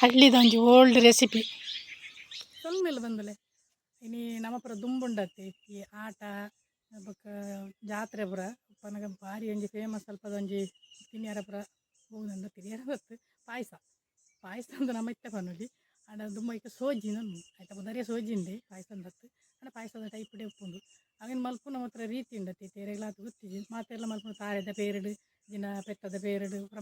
ಹಳ್ಳಿದ ಒಂಜಿ old recipe ಸೊಲ್ಮೆಲ್ಲ ಬಂದಲೆ ಇನಿ ನಮ್ಮ ಪುರ ದುಂಬುಂಡತ್ತೆ ಈ ಆಟ, ಬೊಕ್ಕ ಜಾತ್ರೆ ಪುರ. ಪನಗ ಬಾರಿ ಒಂಜಿ ಫೇಮಸ್ ಸ್ವಲ್ಪ ಒಂಜಿ ತಿನಿಯಾರ ಪುರ. ಹೋಗುದಂದ ತಿರಿಯಾರ ಗೊತ್ತು. ಪಾಯಸ. ಪಾಯಸ ಅಂದ್ರೆ ನಮ್ಮ ಇತ್ತ ಪನೊಲಿ. ಆಂಡ ದುಂಬ ಈಗ ಸೋಜಿ ನಾನು ಆಯ್ತಾ ಸೋಜಿ ಸೋಜಿಂಡೆ ಪಾಯಸ ಅಂದತ್ತು. ಆಂಡ ಪಾಯಸದ ಟೈಪ್ ಉಪ್ಪುಂಡು. ಅವೇನು ಮಲ್ಪು ನಮ್ಮ ಹತ್ರ ರೀತಿ ಉಂಡತ್ತೆ ತೇರೆಗ್ಲಾತ್ ಗೊತ್ತಿಜಿ ಮಾತೆಲ್ಲ ಮಲ್ಪು ತಾರೆದ ಪೇರಡು, ದಿನ ಪೆತ್ತದ ಪೇರಡು ಪುರ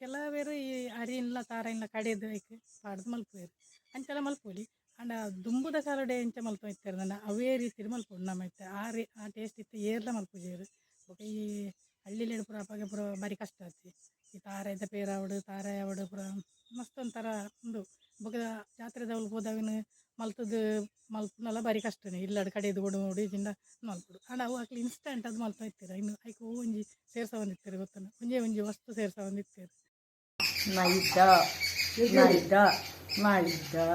ಕೆಲವೇರು ಈ ಅರಿನ್ಲ ಇಲ್ಲ ಕಡೆದು ಐಕ್ ಪಾಡ್ದು ಮಲ್ಪುವೆರು. ಅಂಚೆಲ್ಲ ಮಲ್ಪೊಲಿ ಆಂಡ ದುಂಬುದ ಕಾಲಡೆ ಎಂಚ ಮಲ್ಪ ಇತ್ತಾರೆ ನನ್ನ ಅವೇ ರೀತಿ ಮಲ್ಪೊಡು ನಮ್ಮ ಇತ್ತೆ ಆ ರೀ, ಆ ಟೇಸ್ಟ್ ಇತ್ತು ಏರ್ಲ ಮಲ್ಪುಜೇರು ಬೊಕ ಈ ಹಳ್ಳಿಲೇಡು ಪುರ ಅಪ್ಪಾಗೆ ಪುರ ಭಾರಿ ಕಷ್ಟ ಆತಿ. ಈ ತಾರೆದ ಪೇರಾವಡು, ತಾರೆ ಯಾವಡು ಪುರ ಮಸ್ತ್ ಒಂಥರ ಒಂದು ಬೊಕ ಜಾತ್ರೆದವ್ಲು ಹೋದವಿನ ಮಲ್ತದು ಮಲ್ಪುನಲ ಬಾರಿ ಕಷ್ಟನೇ. ಇಲ್ಲಡ್ ಕಡೆದು ಕೊಡು ನೋಡಿ ಜಿಂಡ ಮಲ್ಪುಡು ಆಂಡ ಅವು ಅಕ್ಲಿ ಇನ್ಸ್ಟಂಟ್ ಅದು ಮಲ್ತಾ ಇರ್ತೀರ ಇನ್ನು ಐಕ್ ಒಂಜಿ ಸೇರ್ಸ ಬಂದಿರ್ತೀರಿ ಗೊತ್ತಲ್ಲ ಒಂಜೆ ಒಂಜಿ ವಸ್ತು ಸೇರ್ಸ ಬಂದಿರ್ತೀರಿ ಮೈದಾ ಮೈದಾ ಮೈದಾ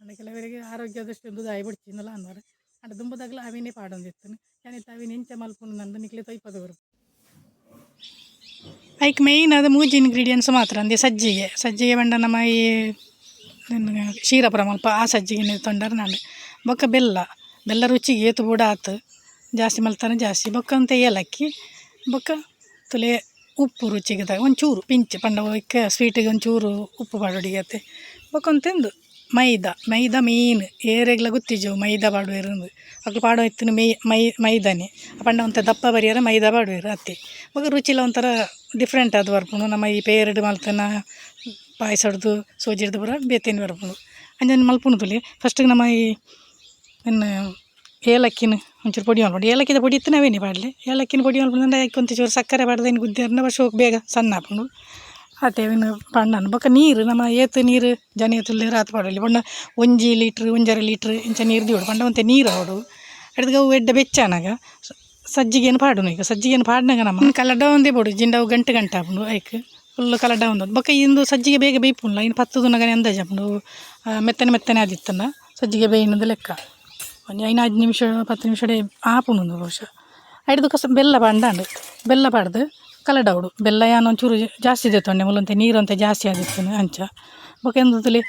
ಅಂಡ ಕೆಲವರಿಗೆ ಆರೋಗ್ಯದಷ್ಟು ಒಂದು ದಾಯಿ ಬಿಡ್ತೀನಲ್ಲ ಅನ್ವಾರ. ಅಂಡ ದುಂಬದಾಗ್ಲ ಅವಿನೇ ಪಾಡೊಂದಿತ್ತು ಯಾನಿತ್ತ ಅವಿನ ಎಂಚ ಮಲ್ಪುನು ನಂದು ನಿಕ್ಲೆ ತೊಯ್ಪದು ಬರು ಐಕ್ ಮೇಯ್ನ್ ಅದು ಮೂಜಿ ಇಂಗ್ರೀಡಿಯೆಂಟ್ಸ್ ಮಾತ್ರ. ಅಂದೆ ಸಜ್ಜಿಗೆ. ಸಜ್ಜಿಗೆ ಬಂಡ ನಮ್ಮ ಈ ಶೀರ ಮಲ್ಪ. ಆ ಸಜ್ಜಿಗೆ ತೊಂಡರೆ ನಾನು. ಬೊಕ್ಕ ಬೆಲ್ಲ ಬೆಲ್ಲ ರುಚಿಗೆ ಏತು ಬೂಡ ಆತು. ಜಾಸ್ತಿ ಮಲ್ತಾನೆ ಜಾಸ್ತಿ. ಬೊಕ್ಕ ಅಂತ ಏಲಕ್ಕಿ, ಬೊಕ್ಕ ತುಲೆ ಉಪ್ಪು ರುಚಿಗೆ ತ ಒಂಚೂರು, ಪಿಂಚ್ ಪಂಡ ಇಕ್ಕ ಸ್ವೀಟಿಗೆ ಒಂಚೂರು ಉಪ್ಪು ಪಾಡೊಡಿಗತ್ತೆ ಬೊಕ್ಕ ಒಂತೆಂದು, ಮೈದಾ ಮೈದಾ ಮೇಯ್ನ್ ಏರೆಗ್ಲ ಗೊತ್ತಿಜವು ಮೈದಾ ಪಾಡುವೆರಂದು ಅಕ್ಲು ಪಾಡೋ ಇತ್ತಿನ ಮೈ ಮೈ, ಮೈದಾನೆ. ಪಂಡ ಒಂಥ ದಪ್ಪ ಬರಿಯಾರ ಮೈದಾ ಪಾಡುವೆರು ಅತ್ತೆ. ಬೊಕ ರುಚಿಲ ಒಂಥರ ಡಿಫ್ರೆಂಟ್ ಅದು ಬರ್ಪುಂಡು ನಮ್ಮ ಈ ಪೇರಡು ಮಲ್ತನ ಪಾಯಸ ಹಿಡ್ದು ಸೋಜಿ ಹಿಡ್ದು ಪೂರ ಬೇತೇನು ಬರ್ಪುಂಡು ಅಂಜನ್ ಮಲ್ಪುನು ತುಲಿ. ಫಸ್ಟಿಗೆ ನಮ್ಮ ಈ ಇನ್ನು ಏಲಕ್ಕಿನ ಒಂಚೂರು ಪುಡಿ ಮಾಡ್ಬೋದು ಏಲಕ್ಕಿದ ಪುಡಿ ಇತ್ತು ನಾವೇನೇ ಪಾಡಲಿ ಏಲಕ್ಕಿನ ಪೊಡಿ ಮಾಡ್ಬೋದು ಅದಕ್ಕೆ ಒಂದು ಚೂರು ಸಕ್ಕರೆ ಪಾಡ್ದು ಇನ್ನು ಗುದ್ದಿರ್ನ ಬಸ್ ಹೋಗಿ ಬೇಗ ಸಣ್ಣ ಹಾಕೊಂಡು ಆತೇವಿನ ಪಣ್ಣನ ಬೊಕ್ಕ ನೀರು ನಮ್ಮ ಏತು ನೀರು ಜನ ಏತುಲ್ಲಿ ರಾತ್ ಪಾಡಲಿ ಬಣ್ಣ ಒಂಜಿ ಲೀಟ್ರ್ ಒಂಜರ ಲೀಟ್ರ್ ಇಂಚ ನೀರು ದಿಡು ಪಂಡ ಒಂತೆ ನೀರು ಹೊಡು ಹಿಡ್ದು ಅವು ಎಡ್ಡ ಬೆಚ್ಚಾನಾಗ ಸಜ್ಜಿಗೆ ಏನು ಪಾಡುನು ಈಗ ಸಜ್ಜಿಗೆನು ಪಾಡ್ನಾಗ ನಮ್ಮ ಕಲಡ ಒಂದೇ ಬೋಡು ಜಿಂಡವು ಗಂಟೆ ಗಂಟೆ ಹಾಕೊಂಡು ಐಕ್ ಫುಲ್ ಕಲಡ ಒಂದು ಬೊಕ್ಕ ಇಂದು ಸಜ್ಜಿಗೆ ಬೇಗ ಬೇಯ್ಪುಂಡ್ಲ ಇನ್ನು ಪತ್ತು ದಿನಗನೆ ಅಂದಾಜು ಹಾಕೊಂಡು ಮೆತ್ತನೆ ಮೆತ್ತನೆ ಆದಿತ್ತನ್ನ ಸಜ್ಜಿಗೆ ಬೇಯಿನದು ಲೆಕ್ಕ ಒಂದು ಐದು ನಿಮಿಷ ಪತ್ತು ನಿಮಿಷಡೆ ಆಪುಂಡು ಬಹುಶಃ ಐಡದು ಕಸ ಬೆಲ್ಲ ಪಾಂಡಾಂಡು ಬೆಲ್ಲ ಪಾಡ್ದು ಕಲಡೌಡು ಬೆಲ್ಲ ಯಾನ್ ಒಂಚೂರು ಜಾಸ್ತಿ ತೆತ್ತೊಂಡೆ ಮುಲ್ಲಂತೆ ನೀರು ಅಂತ ಜಾಸ್ತಿ ಆದಿತ್ತು ಅಂಚ ಬೊಕ ಎಂದದಲ್ಲಿ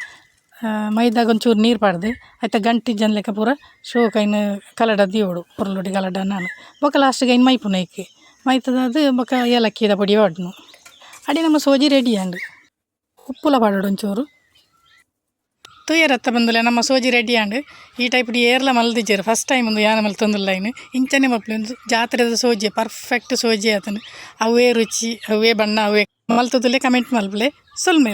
ಮೈದಾಗ ಒಂಚೂರು ನೀರು ಪಾಡ್ದು ಆಯ್ತಾ ಗಂಟಿ ಜನ ಲೆಕ್ಕ ಪೂರ ಶೋಕ ಇನ್ನು ಕಲಡ ದಿಯೋಡು ಪುರ್ಲೊಡಿ ಕಲಡ ನಾನು ಬೊಕ ಲಾಸ್ಟ್ ಇನ್ನು ಮೈಪುನ ಇಕ್ಕಿ ಮೈತದ ಅದು ಬೊಕ ಏಲಕ್ಕಿದ ಪೊಡಿ ವಾಡ್ನು ಅಡಿ ನಮ್ಮ ಸೋಜಿ ರೆಡಿ ಅಂಡು ಉಪ್ಪುಲ ಪಾಡೋಡು ಒಂಚೂರು ತುಯರತ್ತ ಬಂದುಲೆ ನಮ್ಮ ಸೋಜಿ ರೆಡಿ ഈ ಏರ್ಲ ಮಲ್ದಿಜ್ಜೇರು ಫಸ್ಟ್ ಟೈಮ್ ಒಂದು ಯಾನ ಮಲ್ತೊಂದುಲ್ಲ ಇನ್ನು ಇಂಚನೆ ಮಲ್ಪುಲು ಜಾತ್ರೆದ ಸೋಜಿ ಪರ್ಫೆಕ್ಟ್ ಸೋಜಿ ಆತನು ಅವೇ ರುಚಿ ಅವೇ ಬಣ್ಣ ಅವೇ ಮಲ್ತದುಲೆ ಕಮೆಂಟ್ ಮಲ್ಪಲೆ ಸುಲ್ಮೇಲ್